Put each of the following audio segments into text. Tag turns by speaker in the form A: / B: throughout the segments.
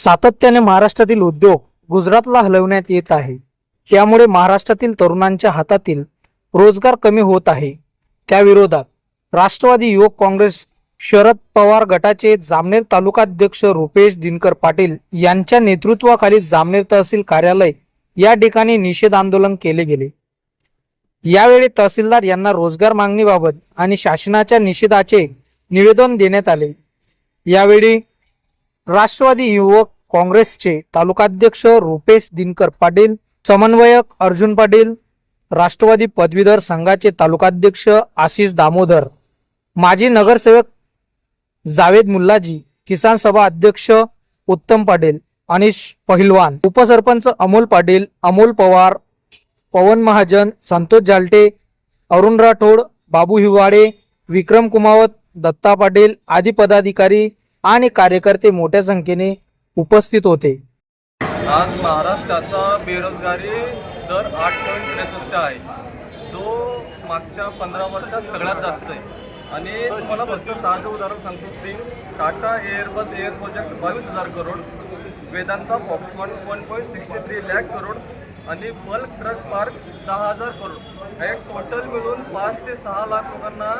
A: सातत्याने महाराष्ट्रातील उद्योग गुजरातला हलवण्यात येत आहे. त्यामुळे महाराष्ट्रातील तरुणांच्या हातातील रोजगार कमी होत आहे. त्याविरोधात राष्ट्रवादी युवक काँग्रेस शरद पवार गटाचे जामनेर तालुकाध्यक्ष रुपेश दिनकर पाटील यांच्या नेतृत्वाखाली जामनेर तहसील कार्यालय या ठिकाणी निषेध आंदोलन केले गेले. यावेळी तहसीलदार यांना रोजगार मागणीबाबत आणि शासनाच्या निषेधाचे निवेदन देण्यात आले. यावेळी राष्ट्रवादी युवक काँग्रेसचे तालुकाध्यक्ष रुपेश दिनकर पाटील समन्वयक अर्जुन पाटील राष्ट्रवादी पदवीधर संघाचे तालुकाध्यक्ष आशिष दामोदर माजी नगरसेवक जावेद मुल्लाजी किसान सभा अध्यक्ष उत्तम पाटील अनिश पहिलवान उपसरपंच अमोल पाटील अमोल पवार पवन महाजन संतोष जालटे अरुण राठोड बाबू हिवाळे विक्रम कुमावत दत्ता पाटील आदी पदाधिकारी आणि कार्यकर्ते मोठ्या संख्येने उपस्थित होते.
B: आज महाराष्ट्राचा बेरोजगारी दर आठ पॉईंट त्रेसष्ट आहे. जो मागच्या पंधरा वर्षात सगळ्यात जास्त आहे. आणि तुम्हाला फक्त ताजं उदाहरण सांगतो ते टाटा एअरबस एअर प्रोजेक्ट बावीस हजार crore Vedanta Foxconn one point sixty three lakh crore आणि बल्क ट्रक पार्क दहा हजार करोड. हे टोटल मिळून पाच ते सहा लाख लोकांना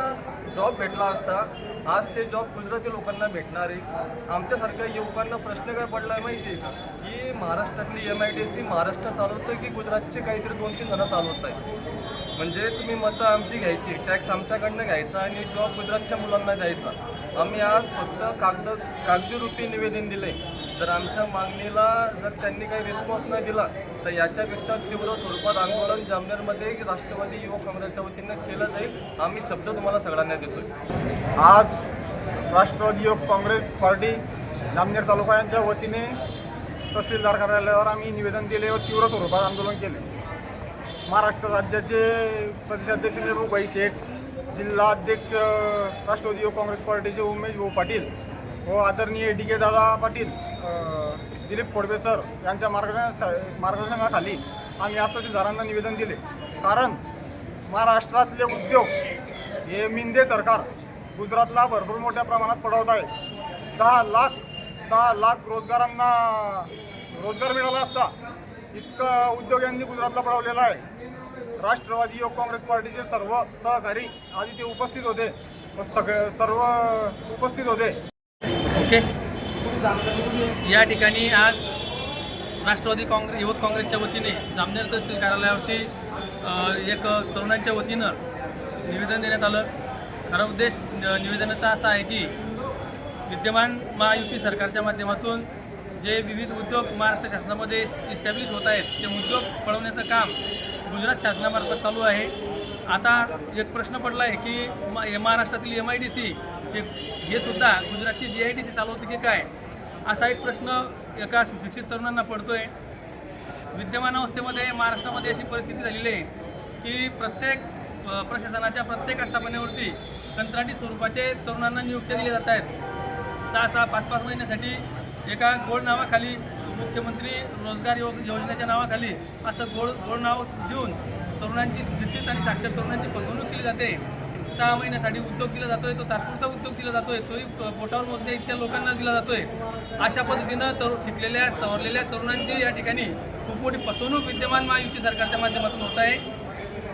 B: जॉब भेटला असता. आज ते जॉब गुजराती लोकांना भेटणार आहे. आमच्यासारख्या युवकांना प्रश्न काय पडला आहे माहिती आहे का? की महाराष्ट्रातली M I D C Maharashtra चालवतं की गुजरातचे काहीतरी दोन तीन जणं चालवत आहे म्हणजे तुम्ही मतं आमची घ्यायची टॅक्स आमच्याकडनं घ्यायचा आणि जॉब गुजरातच्या मुलांना द्यायचा. आम्ही आज फक्त कागद कागदी रूपी निवेदन दिले जर आमच्या मागणीला जर त्यांनी काही रिस्पॉन्स नाही दिला तर याच्यापेक्षा तीव्र स्वरूपात आंदोलन जामनेरमध्ये राष्ट्रवादी युवक काँग्रेसच्या वतीनं केलं जाईल आम्ही शब्द तुम्हाला सगळ्यांना देतोय.
C: आज राष्ट्रवादी युवक काँग्रेस पार्टी जामनेर तालुका यांच्या वतीने तहसीलदार कार्यालयावर आम्ही निवेदन दिले व तीव्र स्वरूपात आंदोलन केले. महाराष्ट्र राज्याचे प्रदेशाध्यक्ष मेहबूबाई शेख जिल्हा अध्यक्ष राष्ट्रवादी युवक काँग्रेस पार्टीचे उमेश भाऊ पाटील व आदरणीय डी के दादा पाटील दिलीप खोडबे सर यांच्या मार्गदर्शन मार्गदर्शनाखाली आम्ही आज तहसीलदारांना निवेदन दिले. कारण महाराष्ट्रातले उद्योग हे मिंदे सरकार गुजरातला भरपूर मोठ्या प्रमाणात पडवत आहे. दहा लाख दहा लाख रोजगारांना रोजगार मिळाला असता इतकं उद्योग यांनी गुजरातला पडवलेला आहे. राष्ट्रवादी युवक काँग्रेस पार्टीचे सर्व सहकारी आधी ते उपस्थित होते. व सगळे सर्व उपस्थित होते.
D: ओके या ठिकाणी आज राष्ट्रवादी काँग्रेस युवक काँग्रेसच्या वतीने जामनेर तहसील कार्यालयावरती एक तरुणांच्या वतीनं निवेदन देण्यात आलं. खरा उद्देश निवेदनाचा असा आहे की विद्यमान महायुती सरकारच्या माध्यमातून जे विविध उद्योग महाराष्ट्र शासनामध्ये इस्टॅब्लिश होत आहेत ते उद्योग पळवण्याचं काम गुजरात शासनामार्फत चालू आहे. आता एक प्रश्न पडला आहे की म महाराष्ट्रातील एम आय डी सी हे हे सुद्धा गुजरातची जी आय डी सी चालवते की काय? असा एक प्रश्न एका सुशिक्षित तरुणांना पडतोय. विद्यमान अवस्थेमध्ये महाराष्ट्रामध्ये अशी परिस्थिती झालेली आहे की प्रत्येक प्रशासनाच्या प्रत्येक आस्थापनेवरती कंत्राटी स्वरूपाचे तरुणांना नियुक्त्या दिल्या जात आहेत. सहा सहा पाच पाच महिन्यासाठी एका गोड नावाखाली मुख्यमंत्री रोजगार यो योजनेच्या नावाखाली असं गोड गोड नाव देऊन तरुणांची सुशिक्षित आणि साक्षर तरुणांची फसवणूक केली जाते. सहा महिन्यासाठी उद्योग दिला जातोय तो तात्पुरता उद्योग दिला जातोय तोही पोटावर मोजण्या इतक्या लोकांना दिला जातोय. अशा पद्धतीनं तर शिकलेल्या सवरलेल्या तरुणांची या ठिकाणी खूप मोठी फसवणूक विद्यमान महायुती सरकारच्या माध्यमातून होत आहे.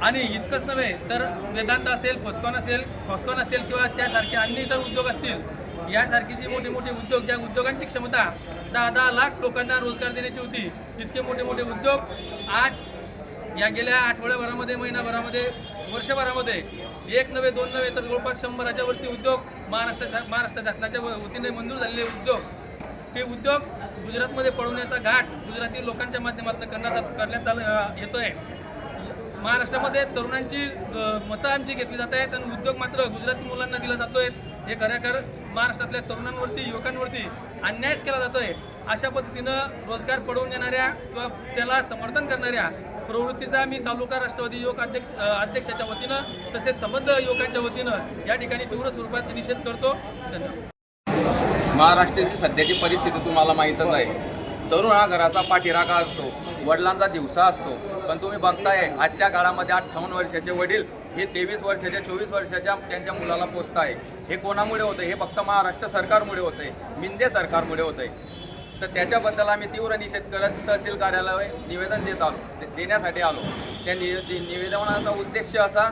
D: आणि इतकंच नव्हे तर वेदांत असेल फॉस्कॉन असेल फॉस्कॉन असेल किंवा त्यासारखे अन्य इतर उद्योग असतील यासारखी जी मोठे मोठे उद्योग ज्या उद्योगांची क्षमता दहा दहा लाख लोकांना रोजगार देण्याची होती इतके मोठे मोठे उद्योग आज या गेल्या आठवड्याभरामध्ये महिनाभरामध्ये वर्षभरामध्ये एक नव्हे दोन नव्हे तर जवळपास शंभराच्या वरती उद्योग महाराष्ट्र शा महाराष्ट्र शासनाच्या वतीने मंजूर झालेले उद्योग. ते उद्योग गुजरातमध्ये पळवण्याचा घाट गुजराती लोकांच्या माध्यमातून करण्याचा करण्यात आलं आहे महाराष्ट्रामध्ये तरुणांची मतं आमची घेतली जात आहेत आणि उद्योग मात्र गुजराती मुलांना दिला जातो आहे हे खऱ्याखर महाराष्ट्रातल्या तरुणांवरती युवकांवरती अन्यायच केला जातोय. अशा पद्धतीनं रोजगार पडवून देणाऱ्या किंवा त्याला समर्थन करणाऱ्या प्रवृत्तीचा मी तालुका राष्ट्रवादी युवक अध्यक्ष अध्यक्षाच्या वतीनं तसेच संबंध युवकांच्या वतीनं या ठिकाणी तीव्र स्वरूपात निषेध करतो. धन्यवाद.
E: महाराष्ट्राची सध्याची परिस्थिती तुम्हाला माहीतच आहे. तरुण हा घराचा पाठीराखा असतो. वडिलांचा दिवसा असतो. पण तुम्ही बघताय आजच्या काळामध्ये अठ्ठावन्न वर्षाचे वडील हे तेवीस वर्षाच्या चोवीस वर्षाच्या त्यांच्या मुलाला पोचत आहे हे कोणामुळे होतं हे फक्त महाराष्ट्र सरकारमुळे होतं आहे मिंदे सरकारमुळे होतं आहे तर त्याच्याबद्दल आम्ही तीव्र निषेध करत तहसील कार्यालय निवेदन देत आलो. देण्यासाठी आलो. त्या निवे निवेदनाचा उद्देश असा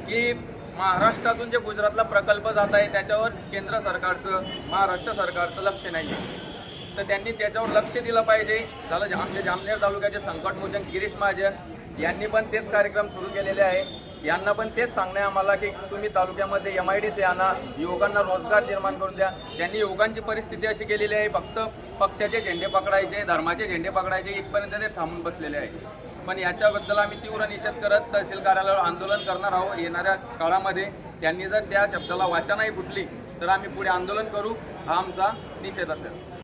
E: की महाराष्ट्रातून जे गुजरातला प्रकल्प जात आहे त्याच्यावर केंद्र सरकारचं महाराष्ट्र सरकारचं लक्ष नाही आहे तर त्यांनी त्याच्यावर लक्ष दिलं पाहिजे. झालं आमच्या जामनेर तालुक्याचे संकटमोचन गिरीश महाजन यांनी पण तेच कार्यक्रम सुरू केलेले आहे. यांना पण तेच सांगणं आहे आम्हाला की तुम्ही तालुक्यामध्ये एम आय डी सी आणा युवकांना रोजगार निर्माण करून द्या. त्यांनी युवकांची परिस्थिती अशी केलेली आहे फक्त पक्षाचे झेंडे पकडायचे धर्माचे झेंडे पकडायचे इथपर्यंत ते थांबून बसलेले आहे. पण याच्याबद्दल आम्ही तीव्र निषेध करत तहसील कार्यालयावर आंदोलन करणार आहोत. येणाऱ्या काळामध्ये त्यांनी जर त्या शब्दाला वाचा नाही फुटली तर आम्ही पुढे आंदोलन करू. हा आमचा निषेध असेल.